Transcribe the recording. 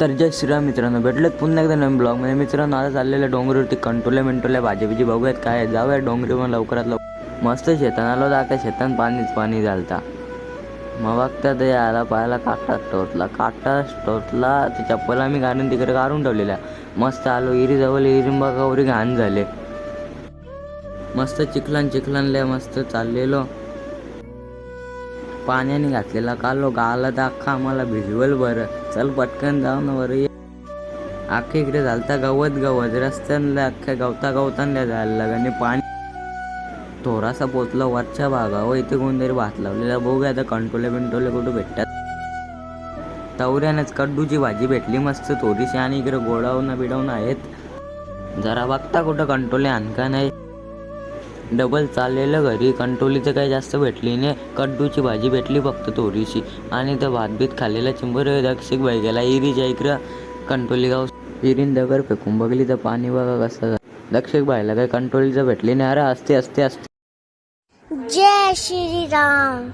तर जय श्रीराम मित्रांनो भेटलेत पुन्हा एकदा नवीन म्हणजे मित्रांनो आता चाललेलं डोंगरीवरती कंटोले मिंटोले भाजी बिजी बघूयात काय जाऊया डोंगरीवर लवकरात लवकर. मस्त शेतान आलो तर आता शेतान पाणीच पाणी झालता मग बघता ते आला पाहायला काटा टोचला काटा टोचला. ते चप्पल आम्ही घालून तिकडे काढून ठेवलेल्या. मस्त आलो इरी जवळ इरी उरी घाण झाले. मस्त चिखलान चिखलानले मस्त चाललेलो. पाण्याने घातलेला कालो गाला तर अख्खा आम्हाला भिजवल बरं. चल पटकन जाऊ ना बरं ये. इकडे झालता गवत गवत रस्त्यानला अख्ख्या गवता गवतांना जायला लागलं आणि पाणी. थोडासा पोचला वरच्या भागावर इथे कोणतरी भात लावलेला. बघूया आता कंटोले बिंटोले कुठं भेटतात. तवऱ्यानेच कड्डूची भाजी भेटली मस्त थोडीशी आणि इकडे गोडावणं बिडवणं आहेत. जरा बघता कुठं कंटोले आणका नाही. डबल चाललेलं घरी. कंट्रोलीचं काही जास्त भेटली नाही. कड्डूची भाजी भेटली फक्त थोडीशी आणि त्या भात बीत खाल्लेला चिंबर दक्षिक बाई गेला इरीच्या इकडं. कंटोली गाव इरीन दगड फेकून बघली तर पाणी बघा कसं दक्षिक बाईला काही कंटोलीचं भेटली नाही. अरे असते असते असते जय श्रीराम.